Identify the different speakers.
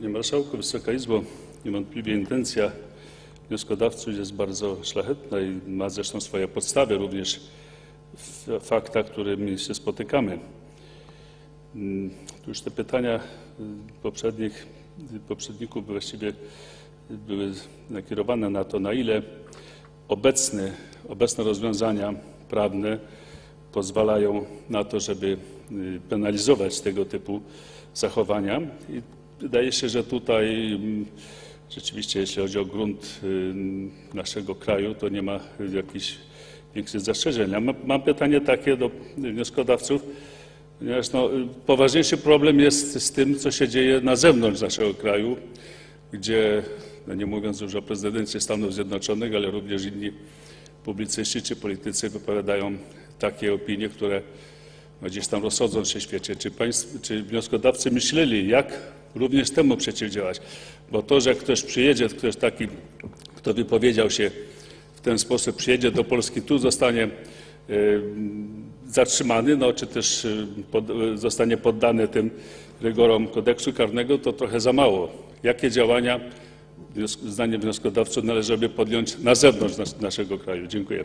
Speaker 1: Panie Marszałku, Wysoka Izbo, niewątpliwie intencja wnioskodawców jest bardzo szlachetna i ma zresztą swoje podstawy również w faktach, którymi się spotykamy. Mm, Tu już te pytania y, poprzednich, poprzedników właściwie były nakierowane na to, na ile obecne, obecne rozwiązania prawne pozwalają na to, żeby y, penalizować tego typu zachowania. I wydaje się, że tutaj mm, rzeczywiście, jeśli chodzi o grunt y, naszego kraju, to nie ma jakichś większych zastrzeżeń. Mam, pytanie takie do wnioskodawców, ponieważ no, poważniejszy problem jest z tym, co się dzieje na zewnątrz naszego kraju, gdzie, no nie mówiąc już o prezydencie Stanów Zjednoczonych, ale również inni publicyści czy politycy wypowiadają takie opinie, które no, gdzieś tam rozchodzą się w świecie. Czy, państw, czy wnioskodawcy myśleli, jak również temu przeciwdziałać? Bo to, że ktoś przyjedzie, ktoś taki, kto wypowiedział się w ten sposób, przyjedzie do Polski, tu zostanie y, zatrzymany, no, czy też y, pod, y, zostanie poddany tym rygorom kodeksu karnego, to trochę za mało. Jakie działania, zdaniem wnioskodawców, należałoby podjąć na zewnątrz nas, naszego kraju? Dziękuję.